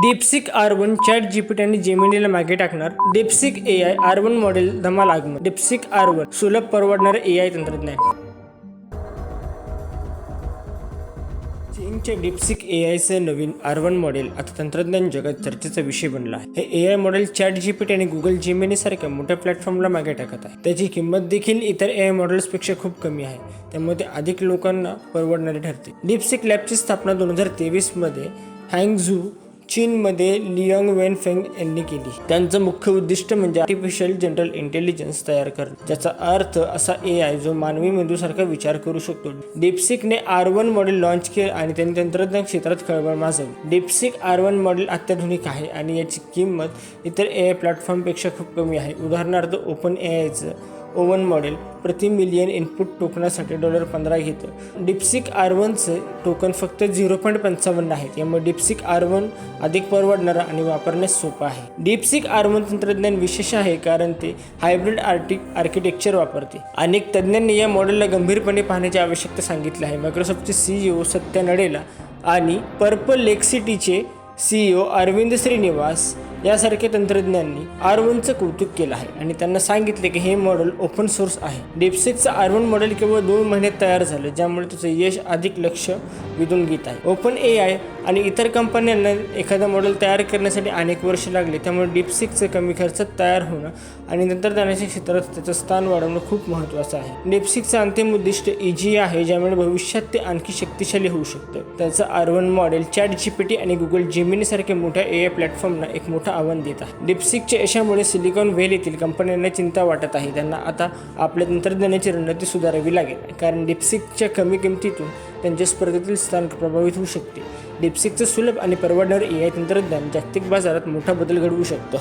DeepSeek R one chat GPT आणि जेमिनीला मागे टाकणार. DeepSeek A I R one model धमाल आगमन. डिप्सिक आर वन सुलभ परवडणारे ए आय तंत्रज्ञान. चीनच्या डिप्सिक ए आयचं नवीन आर वन मॉडेल आता तंत्रज्ञान जगात चर्चेचा विषय बनला आहे. हे A I model chat GPT आणि गुगल जेमिनी सारख्या मोठ्या प्लॅटफॉर्मला मागे टाकत आहे. त्याची किंमत देखील इतर ए आय मॉडेल्सपेक्षा खूप कमी आहे. त्यामुळे ते अधिक लोकांना परवडणारे ठरते. डिप्सिक लॅबची स्थापना दोन हजार तेवीसमध्ये हँगझू चीनमध्ये लियांग वेन फेंग यांनी केली. त्यांचं मुख्य उद्दिष्ट म्हणजे आर्टिफिशियल जनरल इंटेलिजन्स तयार करणे. ज्याचा अर्थ असा ए आय जो मानवी मेंदूसारखा विचार करू शकतो. डिप्सिकने आर वन मॉडेल लॉन्च केलं आणि त्यांनी तंत्रज्ञान क्षेत्रात खळबळ माजवली. डिप्सिक आर वन मॉडेल अत्याधुनिक आहे आणि याची किंमत इतर ए आय प्लॅटफॉर्मपेक्षा खूप कमी आहे. उदाहरणार्थ ओपन ए आयचं ओवन मॉडेल प्रति मिलियन इनपुट टोकनासाठी डॉलर पंधरा घेतं. डिप्सिक आर वनचं टोकन फक्त झिरो पॉईंट पंचावन्न आहे. त्यामुळे डिप्सिक आर वन अधिक परवडणारा आणि वापरण्यास सोपं आहे. डीपसिक आर्मन तंत्रज्ञान विशेष आहे कारण ते हायब्रिड आर्टिक आर्किटेक्चर वापरते. अनेक तज्ज्ञांनी या मॉडेलला गंभीरपणे पाहण्याची आवश्यकता सांगितली आहे. मायक्रोसॉफ्टचे सीईओ सत्या नडेला आणि पर्पल लेक्सिटीचे सीईओ अरविंद श्रीनिवास यासारख्या तंत्रज्ञांनी आर वनचं कौतुक केलं आहे आणि त्यांना सांगितले की हे मॉडेल ओपन सोर्स आहे. डिप्सिकचं आर वन मॉडेल केवळ दोन महिन्यात तयार झालं ज्यामुळे त्याचं यश अधिक लक्ष वेधून घेत आहे. ओपन ए आय आणि इतर कंपन्यांना एखादं मॉडेल तयार करण्यासाठी अनेक वर्ष लागले त्यामुळे डिपसिकचं कमी खर्चात तयार होणं आणि तंत्रज्ञानाच्या क्षेत्रात त्याचं स्थान वाढवणं खूप महत्त्वाचं आहे. डिप्सिकचं अंतिम उद्दिष्ट इजी आहे ज्यामुळे भविष्यात ते आणखी शक्तिशाली होऊ शकतं. त्याचं R one model chat GPT आणि गुगल जेमिनीसारख्या मोठ्या ए आय प्लॅटफॉर्मना एक मोठा आव्हान देत आहे. डिप्सिकच्या यशामुळे सिलिकॉन व्हॅलीतील कंपन्यांना चिंता वाटत आहे. त्यांना आता आपल्या तंत्रज्ञानाची रणनीती सुधारावी लागेल. कारण डिप्सिकच्या कमी किमतीतून त्यांच्या स्पर्धेतील स्थान प्रभावित होऊ शकते. डिप्सिकचं सुलभ आणि परवडणारं ए आय तंत्रज्ञान जागतिक बाजारात मोठा बदल घडवू शकतं.